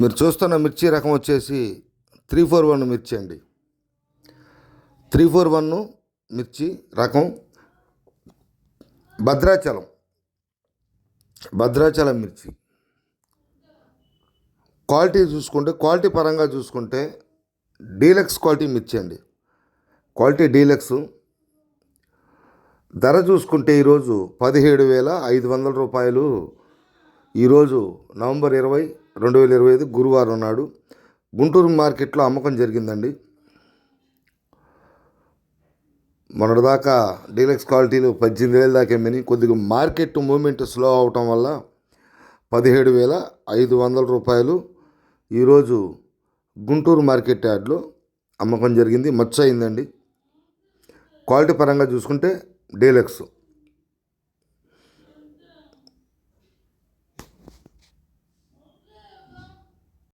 మీరు చూస్తున్న మిర్చి రకం వచ్చేసి త్రీ ఫోర్ వన్ మిర్చి అండి. త్రీ ఫోర్ వన్ మిర్చి రకం భద్రాచలం. భద్రాచలం మిర్చి. క్వాలిటీ చూసుకుంటే క్వాలిటీ పరంగా చూసుకుంటే డీలక్స్ క్వాలిటీ మిర్చి అండి. Quality deluxe. ధర చూసుకుంటే ఈరోజు పదిహేడు వేల ఐదు వందల రూపాయలు. ఈరోజు నవంబర్ ఇరవై రెండు వేల ఇరవై ఐదు గురువారం నాడు గుంటూరు మార్కెట్లో అమ్మకం జరిగిందండి. మొన్నటిదాకా డీలక్స్ క్వాలిటీలు పద్దెనిమిది వేల దాకా ఏమని కొద్దిగా మార్కెట్ మూమెంట్ స్లో అవటం వల్ల పదిహేడు వేల ఐదు వందల రూపాయలు ఈరోజు గుంటూరు మార్కెట్ యార్డ్లో అమ్మకం జరిగింది. మచ్చ అయిందండి క్వాలిటీ పరంగా చూసుకుంటే డీలక్స్.